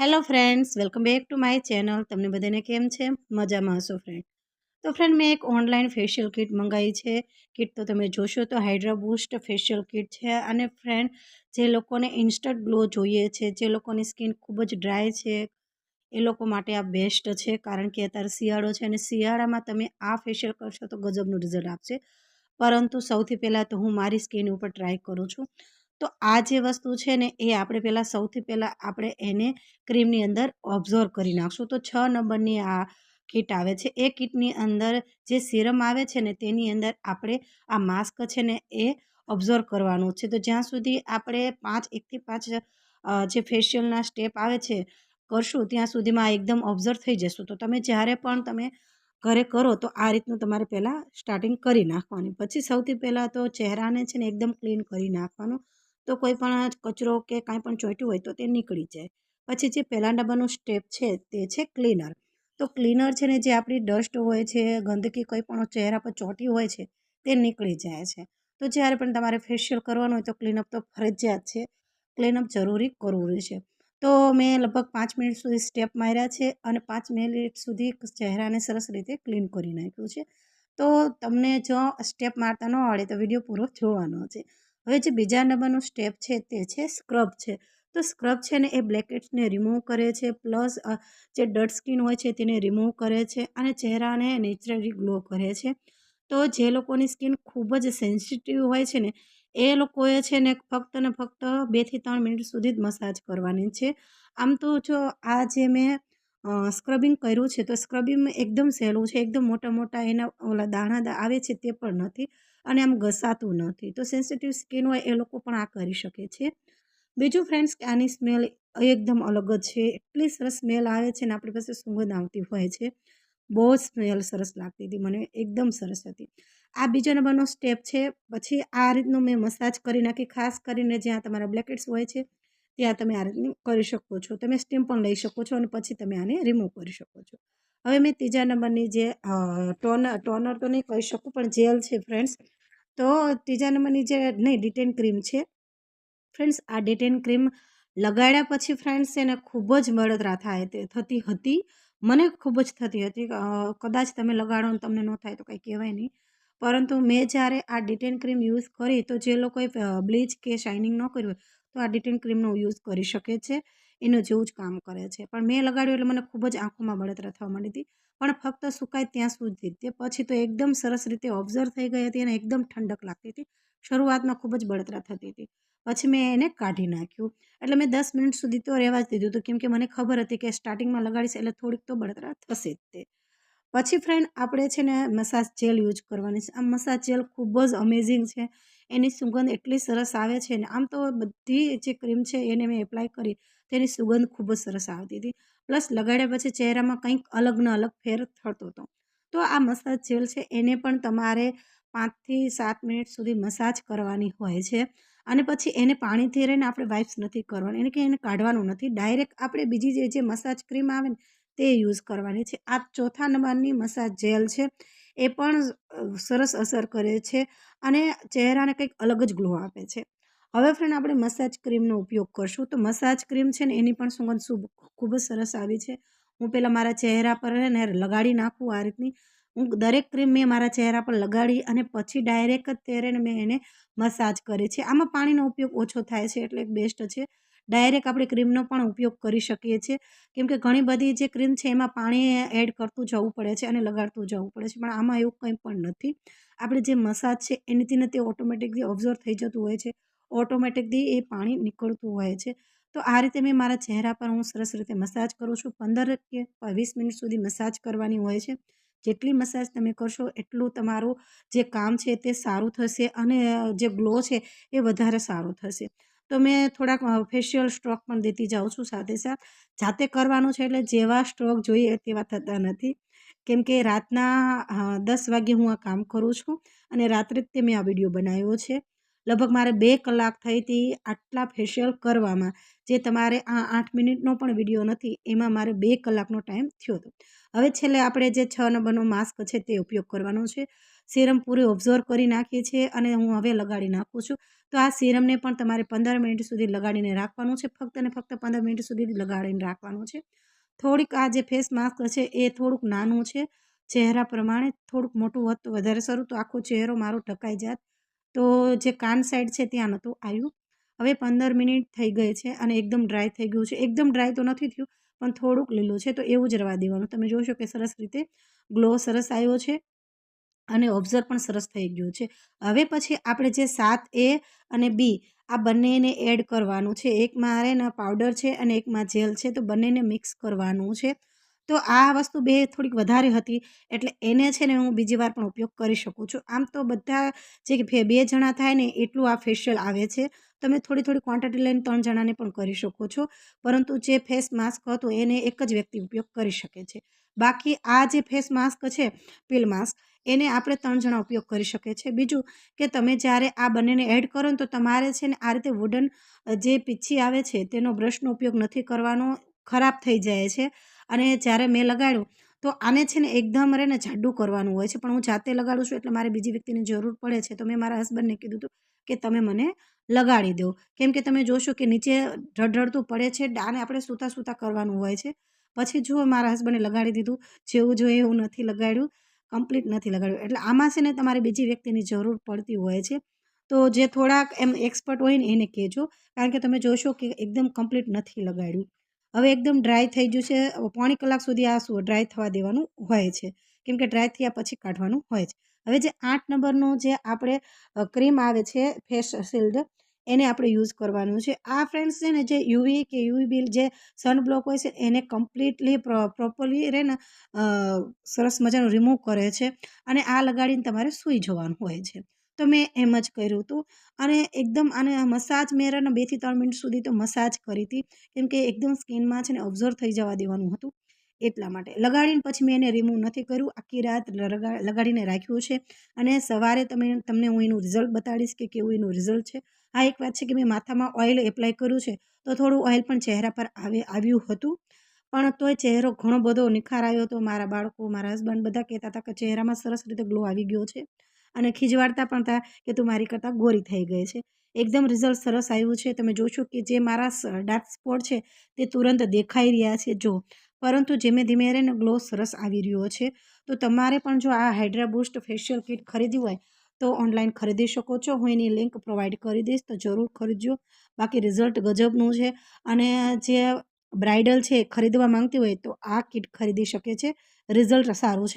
Hello friends welcome back to my channel તમને બધાને કેમ છે? મજામાં હશો ફ્રેન્ડ તો ફ્રેન્ડ મેં એક ઓનલાઈન ફેશિયલ કિટ મંગાવી છે. કિટ તો તમે જોશો તો હાઇડ્રા બૂસ્ટ ફેશિયલ કિટ છે. અને ફ્રેન્ડ જે લોકોને ઇન્સ્ટન્ટ ગ્લો જોઈએ છે, જે લોકોની સ્કિન ખૂબ જ ડ્રાય છે, એ લોકો માટે આ બેસ્ટ છે. કારણ કે અત્યારે શિયાળો છે અને શિયાળામાં તમે આ ફેશિયલ કરશો તો ગજબનું રિઝલ્ટ આપશે. પરંતુ સૌથી પહેલાં તો હું મારી સ્કિન ઉપર ટ્રાય કરું છું. તો આ જે વસ્તુ છે ને, એ આપણે પહેલાં સૌથી પહેલાં આપણે એને ક્રીમની અંદર ઓબ્ઝર્વ કરી નાખશું. તો છ નંબરની આ કીટ આવે છે. એ કીટની અંદર જે સિરમ આવે છે ને, તેની અંદર આપણે આ માસ્ક છે ને, એ ઓબ્ઝર્વ કરવાનું છે. તો જ્યાં સુધી આપણે પાંચ એકથી પાંચ જે ફેશિયલના સ્ટેપ આવે છે, કરશું, ત્યાં સુધીમાં એકદમ ઓબ્ઝર્વ થઈ જશું. તો તમે જ્યારે પણ તમે ઘરે કરો, તો આ રીતનું તમારે પહેલાં સ્ટાર્ટિંગ કરી નાખવાની. પછી સૌથી પહેલાં તો ચહેરાને છે ને, એકદમ ક્લીન કરી નાખવાનું. તો કોઈ પણ કચરો કે કાંઈ પણ ચોંટ્યું હોય તો તે નીકળી જાય. પછી જે પહેલાં ડબ્બાનું સ્ટેપ છે તે છે ક્લીનર. તો ક્લીનર છે ને જે આપણી ડસ્ટ હોય છે, ગંદકી કંઈ પણ ચહેરા પર ચોંટી હોય છે, તે નીકળી જાય છે. તો જ્યારે પણ તમારે ફેશિયલ કરવાનું હોય તો ક્લીનઅપ તો ફરજિયાત છે. ક્લીનઅપ જરૂરી કરવું છે તો મેં લગભગ પાંચ મિનિટ સુધી સ્ટેપ માર્યા છે અને પાંચ મિનિટ સુધી ચહેરાને સરસ રીતે ક્લીન કરી નાખ્યું છે. તો તમને જો સ્ટેપ મારતા ન આવડે તો વીડિયો પૂરો જોવાનો છે. હવે જે બીજા નંબરનું સ્ટેપ છે તે છે સ્ક્રબ છે. તો સ્ક્રબ છે ને એ બ્લેકેટ્સને રિમૂવ કરે છે પ્લસ જે ડટ સ્કિન હોય છે તેને રિમૂવ કરે છે અને ચહેરાને નેચરલી ગ્લો કરે છે. તો જે લોકોની સ્કિન ખૂબ જ સેન્સિટિવ હોય છે ને, એ લોકોએ છે ને ફક્ત ને ફક્ત બેથી ત્રણ મિનિટ સુધી જ મસાજ કરવાની છે. આમ તો જો આ જે મેં સ્ક્રબિંગ કર્યું છે, તો સ્ક્રબિંગ એકદમ સહેલું છે, એકદમ મોટા મોટા એના ઓલા દાણા આવે છે તે પણ નથી. અને આમ ઘસાતું નથી. તો સેન્સિટિવ સ્કિન હોય એ લોકો પણ આ કરી શકે છે. બીજું ફ્રેન્ડ્સ કે આની સ્મેલ એકદમ અલગ જ છે. એટલી સરસ સ્મેલ આવે છે ને આપણી પાસે સુગંધ આવતી હોય છે. બહુ સ્મેલ સરસ લાગતી હતી મને. એકદમ સરસ હતી. આ બીજા નંબરનો સ્ટેપ છે. પછી આ રીતનું મેં મસાજ કરી નાખી. ખાસ કરીને જ્યાં તમારા બ્લેકેટ્સ હોય છે, ત્યાં તમે આ રીતનું કરી શકો છો. તમે સ્ટીમ પણ લઈ શકો છો અને પછી તમે આને રિમૂવ કરી શકો છો. હવે મેં ત્રીજા નંબરની જે ટોનર ટોનર તો નહીં કહી શકું, પણ જેલ છે ફ્રેન્ડ્સ. તો ત્રીજા નંબરની જે, નહીં, ડિટેન ક્રીમ છે. ફ્રેન્ડ્સ, આ ડિટેન ક્રીમ લગાડ્યા પછી ફ્રેન્ડ્સ, એને ખૂબ જ બળતરા થાય તે, થતી હતી. મને ખૂબ જ થતી હતી. કદાચ તમે લગાડો ને તમને ન થાય તો કંઈ કહેવાય નહીં. પરંતુ મેં જ્યારે આ ડિટેન ક્રીમ યુઝ કરી, તો જે લોકોએ બ્લીચ કે શાઇનિંગ ન કર્યું હોય, તો આ ડિટેન ક્રીમનો યુઝ કરી શકે છે. એનું જેવું જ કામ કરે છે. પણ મેં લગાડ્યું એટલે મને ખૂબ જ આંખોમાં બળતરા થવા માંડી હતી. પણ ફક્ત સુકાય ત્યાં સુધી તે પછી તો એકદમ સરસ રીતે ઓબ્ઝર્વ થઈ ગઈ હતી અને એકદમ ઠંડક લાગતી હતી. શરૂઆતમાં ખૂબ જ બળતરા થતી હતી. પછી મેં એને કાઢી નાખ્યું. એટલે મેં દસ મિનિટ સુધી તો રહેવા જ દીધું હતું. કેમકે મને ખબર હતી કે સ્ટાર્ટિંગમાં લગાડીશ એટલે થોડીક તો બળતરા થશે જ તે. પછી ફ્રેન્ડ આપણે છે ને મસાજ જેલ યુઝ કરવાની છે. આ મસાજ જેલ ખૂબ જ અમેઝિંગ છે. એની સુગંધ એટલી સરસ આવે છે ને. આમ તો બધી જે ક્રીમ છે એને મેં એપ્લાય કરી. તેની સુગંધ ખૂબ જ સરસ આવતી હતી. પ્લસ લગાડ્યા પછી ચહેરામાં કંઈક અલગ ન અલગ ફેર થતો હતો. તો આ મસાજ જેલ છે એને પણ તમારે પાંચથી સાત મિનિટ સુધી મસાજ કરવાની હોય છે. અને પછી એને પાણીથી રહીને આપણે વાઇપ્સ નથી કરવાની. એને કે એને કાઢવાનું નથી. ડાયરેક્ટ આપણે બીજી જે જે મસાજ ક્રીમ આવે ને, તે યુઝ કરવાની છે. આ ચોથા નંબરની મસાજ જેલ છે. એ પણ સરસ અસર કરે છે અને ચહેરાને કંઈક અલગ જ ગ્લો આપે છે. હવે ફ્રેન્ડ, આપણે મસાજ ક્રીમનો ઉપયોગ કરશું. તો મસાજ ક્રીમ છે ને, એની પણ સુગંધ ખૂબ જ સરસ આવી છે. હું પહેલાં મારા ચહેરા પર ને, લગાડી નાખું આ રીતની. હું દરેક ક્રીમ મેં મારા ચહેરા પર લગાડી અને પછી ડાયરેક્ટ જ તેરેને મેં એને મસાજ કરી છે. આમાં પાણીનો ઉપયોગ ઓછો થાય છે, એટલે બેસ્ટ છે. ડાયરેક્ટ આપણે ક્રીમનો પણ ઉપયોગ કરી શકીએ છીએ. કેમ કે ઘણી બધી જે ક્રીમ છે, એમાં પાણી એડ કરતું જવું પડે છે અને લગાડતું જવું પડે છે. પણ આમાં એવું કંઈ પણ નથી. આપણે જે મસાજ છે એનીથી તે ઓટોમેટિકલી ઓબ્ઝર્વ થઈ જતું હોય છે. ઓટોમેટિકલી એ પાણી નીકળતું હોય છે. તો આ રીતે મેં મારા ચહેરા પર હું સરસ રીતે મસાજ કરું છું. પંદર કે વીસ મિનિટ સુધી મસાજ કરવાની હોય છે. જેટલી મસાજ તમે કરશો એટલું તમારું જે કામ છે તે સારું થશે અને જે ગ્લો છે એ વધારે સારું થશે. તો મેં થોડાક ફેશિયલ સ્ટ્રોક પણ દેતી જાઉં છું સાથે સાથ જાતે કરવાનું છે એટલે જેવા સ્ટ્રોક જોઈએ તેવા થતા નથી. કેમ કે રાતના દસ વાગે હું આ કામ કરું છું અને રાત્રે જ તે મેં આ વીડિયો બનાવ્યો છે. લગભગ મારે બે કલાક થઈ હતી આટલા ફેશિયલ કરવામાં, જે તમારે આ આઠ મિનિટનો પણ વીડિયો નથી, એમાં મારે બે કલાકનો ટાઈમ થયો હતો. હવે છેલ્લે આપણે જે છ નંબરનો માસ્ક છે તે ઉપયોગ કરવાનો છે. સિરમ પૂરી ઓબ્ઝર્વ કરી નાખીએ છીએ અને હું હવે લગાડી નાખું છું. તો આ સિરમને પણ તમારે પંદર મિનિટ સુધી લગાડીને રાખવાનું છે, ફક્ત અને ફક્ત પંદર મિનિટ સુધી લગાડીને રાખવાનું છે. થોડીક આ જે ફેસ માસ્ક છે એ થોડુંક નાનું છે, ચહેરા પ્રમાણે થોડુંક મોટું હોત તો વધારે સારું, તો આખો ચહેરો મારો ઢકાઈ જાત. તો જે કાન સાઈડ છે ત્યાં નહોતું આવ્યું. હવે પંદર મિનિટ થઈ ગઈ છે અને એકદમ ડ્રાય થઈ ગયું છે. એકદમ ડ્રાય તો નથી થયું, પણ થોડુંક લીલું છે, તો એવું જ રવા દેવાનું. તમે જોશો કે સરસ રીતે ગ્લો સરસ આવ્યો છે અને ઓબ્ઝર્વ પણ સરસ થઈ ગયું છે. હવે પછી આપણે જે સાત એ અને બી, આ બંનેને એડ કરવાનું છે. એકમાં આરેના પાવડર છે અને એકમાં જેલ છે, તો બંનેને મિક્સ કરવાનું છે. તો આ વસ્તુ બે થોડીક વધારે હતી, એટલે એને છે ને હું બીજી વાર પણ ઉપયોગ કરી શકું છું. આમ તો બધા જે બે જણા થાય ને એટલું આ ફેશિયલ આવે છે. તમે થોડી થોડી ક્વોન્ટિટી લઈને ત્રણ જણાને પણ કરી શકો છો. પરંતુ જે ફેસ માસ્ક હતું એને એક જ વ્યક્તિ ઉપયોગ કરી શકે છે. બાકી આ જે ફેસ માસ્ક છે પીલ માસ્ક એને આપણે ત્રણ જણા ઉપયોગ કરી શકીએ છીએ. બીજું કે તમે જ્યારે આ બંનેને એડ કરો ને તો તમારે છે ને આ રીતે વુડન જે પીછી આવે છે તેનો બ્રશનો ઉપયોગ નથી કરવાનો, ખરાબ થઈ જાય છે. અને જ્યારે મેં લગાડ્યું, તો આને છે ને એકદમ રહે ને જાડું કરવાનું હોય છે. પણ હું જાતે લગાડું છું એટલે મારે બીજી વ્યક્તિની જરૂર પડે છે. તો મેં મારા હસબન્ડને કીધું હતું કે તમે મને લગાડી દો. કેમ કે તમે જોશો કે નીચે ઢળઢળતું પડે છે આને આપણે સૂતા સૂતા કરવાનું હોય છે. પછી જો મારા હસબન્ડે લગાડી દીધું. જેવું જોઈએ એવું નથી લગાડ્યું. કમ્પ્લીટ નથી લગાડ્યું. એટલે આમાં છે ને તમારે બીજી વ્યક્તિની જરૂર પડતી હોય છે. તો જે થોડાક એમ એક્સપર્ટ હોય ને એને કહેજો. કારણ કે તમે જોશો કે એકદમ કમ્પ્લીટ નથી લગાડ્યું. હવે એકદમ ડ્રાય થઈ ગયું છે. પોણી કલાક સુધી આ ડ્રાય થવા દેવાનું હોય છે. કેમ કે ડ્રાય થયા પછી કાઢવાનું હોય છે. હવે જે આઠ નંબરનું જે આપણે ક્રીમ આવે છે ફેસ શિલ્ડ એને આપણે યુઝ કરવાનું છે. આ ફ્રેન્ડ્સ છે ને જે યુવી કે યુવી જે સનબ્લોક હોય છે, એને કમ્પ્લીટલી પ્રોપરલી રે ને સરસ મજાનું રિમૂવ કરે છે. અને આ લગાડીને તમારે સૂઈ જવાનું હોય છે. તો મેં એમ જ કર્યું હતું. અને એકદમ આને મસાજ મેં બેથી ત્રણ મિનિટ સુધી તો મસાજ કરી હતી. કેમ કે એકદમ સ્કિનમાં છે ને ઓબ્ઝર્વ થઈ જવા દેવાનું હતું. એટલા માટે. લગાડીને પછી મેં એને રિમૂવ નથી કર્યું. આખી રાત લગાડીને રાખ્યું છે. અને સવારે તમે, તમને હું એનું રિઝલ્ટ બતાડીશ કે કેવું એનું રિઝલ્ટ છે. આ એક વાત છે કે મેં માથામાં ઓઇલ એપ્લાય કર્યું છે. તો થોડું ઓઇલ પણ ચહેરા પર આવે, આવ્યું હતું. પણ તોય ચહેરો ઘણો બધો નિખાર આવ્યો હતો. મારા બાળકો, મારા હસબન્ડ બધા કહેતા હતા કે ચહેરામાં સરસ રીતે ગ્લો આવી ગયો છે. અને ખીજવાડતા પણ હતા કે તું મારી કરતાં ગોરી થઈ ગઈ છે. એકદમ રિઝલ્ટ સરસ આવ્યું છે. તમે જોશો કે જે મારા ડાર્ક સ્પોટ છે તે તુરંત દેખાઈ રહ્યા છે. જો, પરંતુ ધીમે ધીમે રહીને ગ્લો સરસ આવી રહ્યો છે. તો તમારે પણ જો આ હાઇડ્રા બૂસ્ટ ફેશિયલ કિટ ખરીદવી હોય, તો ઓનલાઈન ખરીદી શકો છો. હું એની લિંક પ્રોવાઈડ કરી દઈશ, તો જરૂર ખરીદજો. બાકી રિઝલ્ટ ગજબનું છે. અને જે બ્રાઇડલ છે ખરીદવા માંગતી હોય તો આ કિટ ખરીદી શકે છે. રિઝલ્ટ સારું છે.